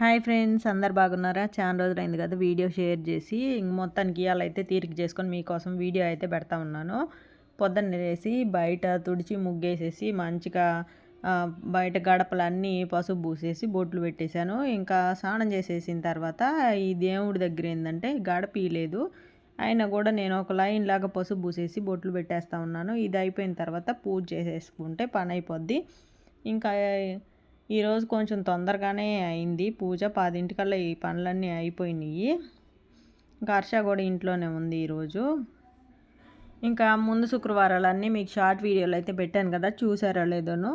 Hi friends అందరు బాగున్నారా? చాలా రోజులైంది కదా వీడియో షేర్ చేసి. ఇంక మొత్తానికి ఇవాళ అయితే తీరిక చేసుకొని మీకోసం వీడియో అయితే పెడతా ఉన్నాను. పొద్దున్న లేసి బయట తుడిచి ముగ్గేసేసి మంచిగా బయట గడపలన్నీ పసుపు పూసేసి బొట్లు పెట్టేశాను. ఇంకా స్నానం చేసేసిన తర్వాత ఈ దేవుడి దగ్గర ఏంటంటే గడప అయినా కూడా నేను ఒక లైన్ లాగా పసుపు పూసేసి బొట్లు పెట్టేస్తా ఉన్నాను. ఇది అయిపోయిన తర్వాత పూజ చేసేసుకుంటే పని అయిపోద్ది. ఇంకా ఈరోజు కొంచెం తొందరగానే అయింది. పూజ పదింటికల్లా ఈ పనులన్నీ అయిపోయినాయి. ఇంకా హర్ష కూడా ఇంట్లోనే ఉంది ఈరోజు ఇంకా ముందు శుక్రవారాలన్నీ మీకు షార్ట్ వీడియోలు అయితే పెట్టాను కదా చూసారో లేదోనో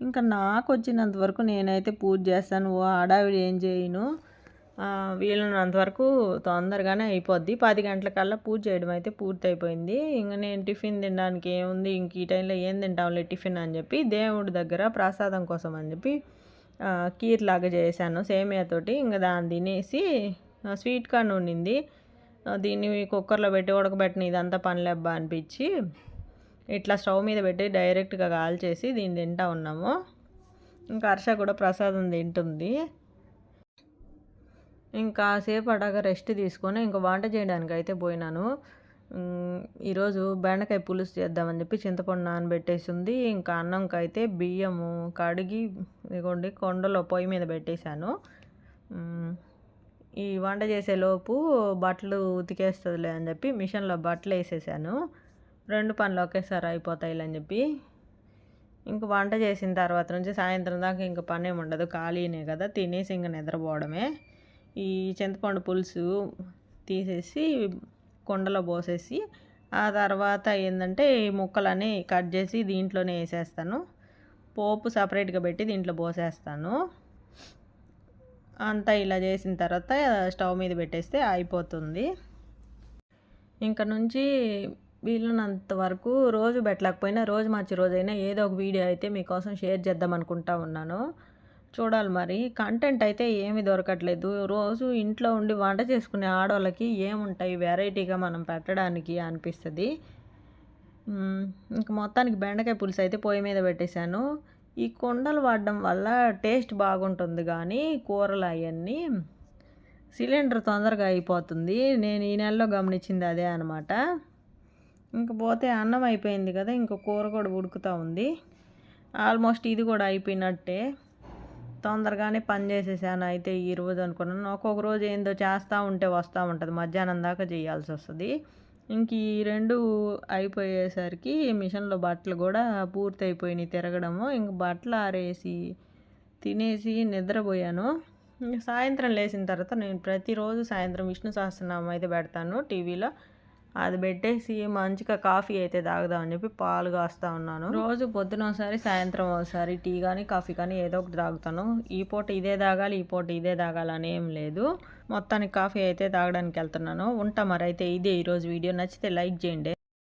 ఇంకా నాకు వచ్చినంత వరకు నేనైతే పూజ చేస్తాను. ఓ హడావిడి ఏం చేయను. ఆ, వీలున్నంత తొందరగానే అయిపోద్ది. పది గంటలకల్లా పూజ చేయడం అయితే పూర్తి అయిపోయింది ఇంకా నేను టిఫిన్ తినడానికి ఏముంది? ఇంక ఈ టైంలో ఏం తింటాంలే టిఫిన్ అని చెప్పి దేవుడి దగ్గర ప్రసాదం కోసం అని చెప్పి కీర్లాగా కీర్ లాగా చేశాను సేమియాతోటి ఇంకా దాన్ని తినేసి స్వీట్ కార్న్ ఉండింది దీన్ని కుక్కర్లో పెట్టి ఉడకబెట్టిన ఇదంతా పనిలేబ్బా అనిపించి ఇట్లా స్టవ్ మీద పెట్టి డైరెక్ట్గా కాల్చేసి దీన్ని తింటా ఉన్నాము. ఇంకా హర్ష కూడా ప్రసాదం తింటుంది. ఇంకా సేపు అడగా రెస్ట్ తీసుకొని ఇంకా వంట చేయడానికి అయితే పోయినాను. ఈరోజు బెండకాయ పులుసు చేద్దామని చెప్పి చింతపండు నానబెట్టేసి ఉంది. ఇంకా అన్నంకి అయితే బియ్యము కడిగి ఇదిగోండి కొండలో పొయ్యి మీద పెట్టేశాను. ఈ వంట చేసేలోపు బట్టలు ఉతికేస్తుందిలే అని చెప్పి మిషన్లో బట్టలు వేసేసాను. రెండు పనులు ఒకేసారి అయిపోతాయిలే అని చెప్పి ఇంక వంట చేసిన తర్వాత నుంచి సాయంత్రం దాకా ఇంక పని ఏమి ఉండదు. ఖాళీనే కదా తినేసి ఇంక నిద్రపోవడమే. ఈ చింతపండు పులుసు తీసేసి కుండలో పోసేసి ఆ తర్వాత ఏంటంటే ఈ ముక్కలని కట్ చేసి దీంట్లోనే వేసేస్తాను. పోపు సపరేట్గా పెట్టి దీంట్లో పోసేస్తాను. అంతా ఇలా చేసిన తర్వాత స్టవ్ మీద పెట్టేస్తే అయిపోతుంది. ఇంక నుంచి వీలున్నంత వరకు రోజు పెట్టలేకపోయినా రోజు మార్చి రోజైనా ఏదో ఒక వీడియో అయితే మీకోసం షేర్ చేద్దాం అనుకుంటా ఉన్నాను. చూడాలి మరి. కంటెంట్ అయితే ఏమీ దొరకట్లేదు. రోజు ఇంట్లో ఉండి వంట చేసుకునే ఆడవాళ్ళకి ఏముంటాయి? వెరైటీగా మనం పెట్టడానికి అనిపిస్తుంది. ఇంక మొత్తానికి బెండకాయ పులుసు అయితే పొయ్యి మీద పెట్టేశాను. ఈ కొండలు వాడడం వల్ల టేస్ట్ బాగుంటుంది కానీ కూరలు అవన్నీ సిలిండర్ తొందరగా అయిపోతుంది. నేను ఈ నెలలో గమనించింది అదే అనమాట ఇంక పోతే అన్నం అయిపోయింది కదా ఇంక కూర కూడా ఉడుకుతూ ఉంది. ఆల్మోస్ట్ ఇది కూడా అయిపోయినట్టే. తొందరగానే పని చేసేసాను. అయితే ఈ రోజు అనుకున్నాను ఒక్కొక్క రోజు ఏందో చేస్తూ ఉంటే వస్తూ ఉంటుంది. మధ్యాహ్నం దాకా చేయాల్సి వస్తుంది. ఇంక ఈ రెండు అయిపోయేసరికి మిషన్లో బట్టలు కూడా పూర్తి అయిపోయినాయి తిరగడము. ఇంక బట్టలు ఆరేసి తినేసి నిద్రపోయాను. ఇంక సాయంత్రం లేచిన తర్వాత నేను ప్రతిరోజు సాయంత్రం విష్ణు సహస్రనామం అయితే పెడతాను టీవీలో. అది పెట్టేసి మంచిగా కాఫీ అయితే తాగుదామని చెప్పి పాలు కాస్తా ఉన్నాను. రోజు పొద్దున ఒకసారి సాయంత్రం ఒకసారి టీ కానీ కాఫీ కానీ ఏదో ఒకటి తాగుతాను. ఈ పూట ఇదే తాగాలి ఈ పూట ఇదే తాగాలి అని ఏం లేదు. మొత్తానికి కాఫీ అయితే తాగడానికి వెళ్తున్నాను ఉంటా మరి అయితే ఇదే ఈరోజు వీడియో. నచ్చితే లైక్ చేయండి.